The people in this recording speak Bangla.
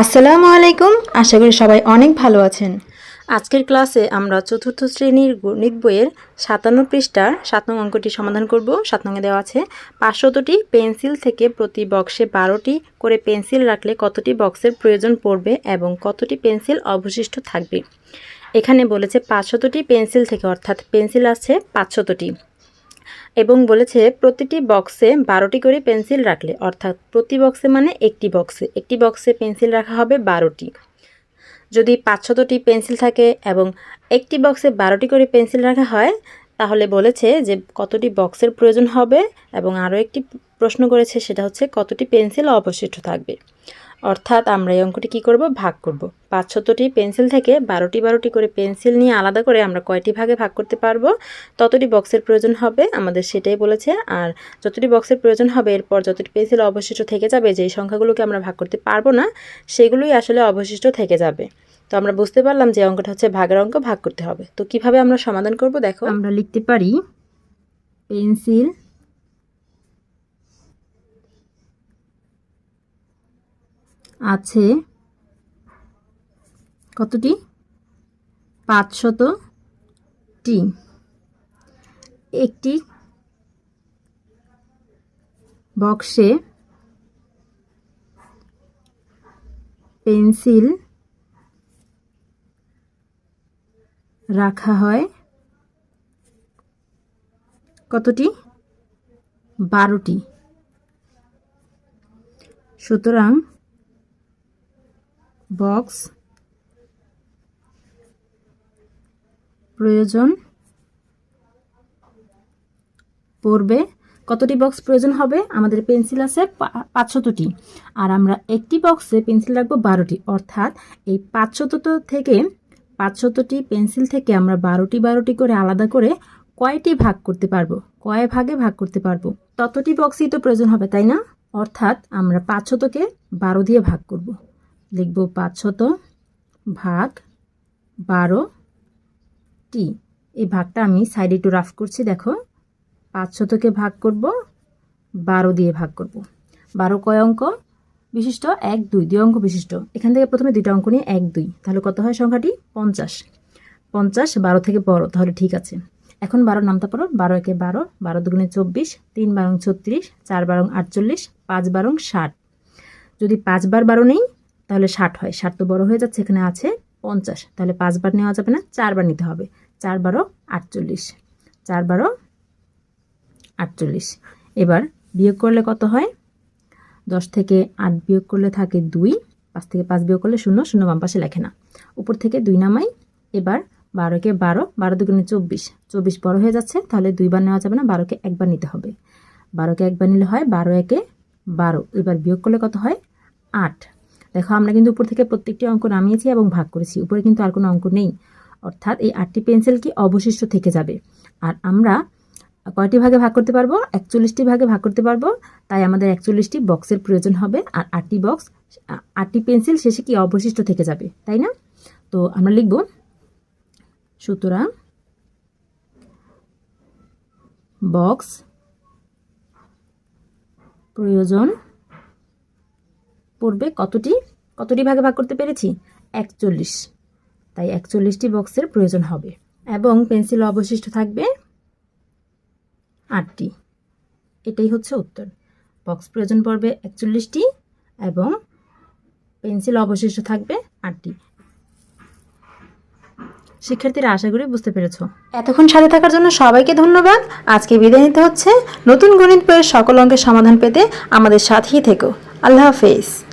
আসসালামু আলাইকুম। আশা করি সবাই অনেক ভালো আছেন। আজকের ক্লাসে আমরা চতুর্থ শ্রেণির গণিত বইয়ের সাতান্ন পৃষ্ঠার সাত নং অঙ্কটি সমাধান করব। সাত নঙে দেওয়া আছে, পাঁচশতটি পেন্সিল থেকে প্রতি বক্সে বারোটি করে পেন্সিল রাখলে কতটি বক্সের প্রয়োজন পড়বে এবং কতটি পেন্সিল অবশিষ্ট থাকবে। এখানে বলেছে পাঁচশতটি পেন্সিল থেকে, অর্থাৎ পেন্সিল আছে পাঁচশতটি। এবং বলেছে, প্রতিটি বক্সে বারোটি করে পেন্সিল রাখলে, অর্থাৎ প্রতি বক্সে মানে একটি বক্সে একটি বক্সে পেন্সিল রাখা হবে বারোটি। যদি পাঁচ পাঁচশতটি পেন্সিল থাকে এবং একটি বক্সে বারোটি করে পেন্সিল রাখা হয়, তাহলে বলেছে যে কতটি বক্সের প্রয়োজন হবে এবং আরও একটি প্রশ্ন করেছে, সেটা হচ্ছে কতটি পেন্সিল অবশিষ্ট থাকবে। অর্থাৎ আমরা এই অঙ্কটি কী করব? ভাগ করব। পাঁচশতটি পেন্সিল থেকে বারোটি বারোটি করে পেন্সিল নিয়ে আলাদা করে আমরা কয়টি ভাগে ভাগ করতে পারব? ততটি বক্সের প্রয়োজন হবে, আমাদের সেটাই বলেছে। আর যতটি বক্সের প্রয়োজন হবে, এরপর যতটি পেন্সিল অবশিষ্ট থেকে যাবে, যেই সংখ্যাগুলোকে আমরা ভাগ করতে পারব না, সেগুলোই আসলে অবশিষ্ট থেকে যাবে। তো আমরা বুঝতে পারলাম যে অঙ্কটা হচ্ছে ভাগের অঙ্ক, ভাগ করতে হবে। তো কীভাবে আমরা সমাধান করব? দেখো। আমরা লিখতে পারি, পেন্সিল আছে। কতটি? পাঁচশত টি। একটি বক্সে পেন্সিল রাখা হয়। কতটি? বারোটি। সুতরাং বক্স, প্রয়োজন পড়বে। কতটি বক্স প্রয়োজন হবে? আমাদের পেন্সিল আছে পাঁচশতটি। আর আমরা একটি বক্সে পেন্সিল রাখব বারোটি। অর্থাৎ এই পাঁচশত থেকে পাঁচশতটি পেন্সিল থেকে আমরা বারোটি বারোটি করে আলাদা করে কয়টি ভাগ করতে পারব? কয় ভাগে ভাগ করতে পারব? ততটি বক্সই তো প্রয়োজন হবে, তাই না? অর্থাৎ আমরা পাঁচশতকে বারো দিয়ে ভাগ করব। লিখব পাঁচশত ভাগ বারো টি। এই ভাগটা আমি সাইডে একটু রাফ করছি, দেখো। পাঁচশতকে ভাগ করব, বারো দিয়ে ভাগ করব। বারো কয় অঙ্ক? বিশিষ্ট এক দুই দুই অঙ্ক বিশিষ্ট। এখান থেকে প্রথমে দুইটা অঙ্ক নিয়ে এক দুই। তাহলে কত হয় সংখ্যাটি? পঞ্চাশ। পঞ্চাশ, বারো থেকে বড়, তাহলে ঠিক আছে। এখন বারো নামতা পড়ো বারো একে বারো বারো দুগুণে চব্বিশ, তিন বারং ছত্রিশ, চার বারং আটচল্লিশ, পাঁচ বারং ষাট। যদি পাঁচবার বারো নেই তাহলে ষাট হয়। ষাট তো বড় হয়ে যাচ্ছে, এখানে আছে পঞ্চাশ। তাহলে পাঁচবার নেওয়া যাবে না, চারবার নিতে হবে। চার বারো আটচল্লিশ। চার বারো আটচল্লিশ। এবার বিয়োগ করলে কত হয়? দশ থেকে আট বিয়োগ করলে থাকে দুই। পাঁচ থেকে পাঁচ বিয়োগ করলে শূন্য শূন্য বাম পাশে লেখে না। উপর থেকে দুই নামাই, এবার বারোকে বারো বারো দুগুণে চব্বিশ। চব্বিশ বড় হয়ে যাচ্ছে, তাহলে দুইবার নেওয়া যাবে না, বারোকে একবার নিতে হবে। বারোকে একবার নিলে হয় বারো একে বারো। এবার বিয়োগ করলে কত হয়? আট। দেখো, আমরা কিন্তু উপর থেকে প্রত্যেকটি অঙ্ক নামিয়েছি এবং ভাগ করেছি। উপরে কিন্তু আর কোনো অঙ্ক নেই। অর্থাৎ এই আটটি পেন্সিল কি অবশিষ্ট থেকে যাবে। আর আমরা কয়টি ভাগে ভাগ করতে পারব? একচল্লিশটি ভাগে ভাগ করতে পারব। তাই আমাদের একচল্লিশটি বক্সের প্রয়োজন হবে। আর আটটি বক্স, আটটি পেন্সিল শেষে কি অবশিষ্ট থেকে যাবে, তাই না? তো আমরা লিখব, সুতরাং বক্স প্রয়োজন পড়বে কতটি? কতটি ভাগে ভাগ করতে পেরেছি? একচল্লিশ। তাই একচল্লিশটি বক্সের প্রয়োজন হবে। এবং পেন্সিল অবশিষ্ট থাকবে আটটি। এটাই হচ্ছে উত্তর। বক্স প্রয়োজন পড়বে একচল্লিশটি এবং পেন্সিল অবশিষ্ট থাকবে আটটি। শিক্ষার্থীরা, আশা করি বুঝতে পেরেছ। এতক্ষণ সাথে থাকার জন্য সবাইকে ধন্যবাদ। আজকে বিদায় নিতে হচ্ছে। নতুন গণিত বইয়ের সকল অঙ্কের সমাধান পেতে আমাদের সাথেই থেকো। আল্লাহ হাফেজ।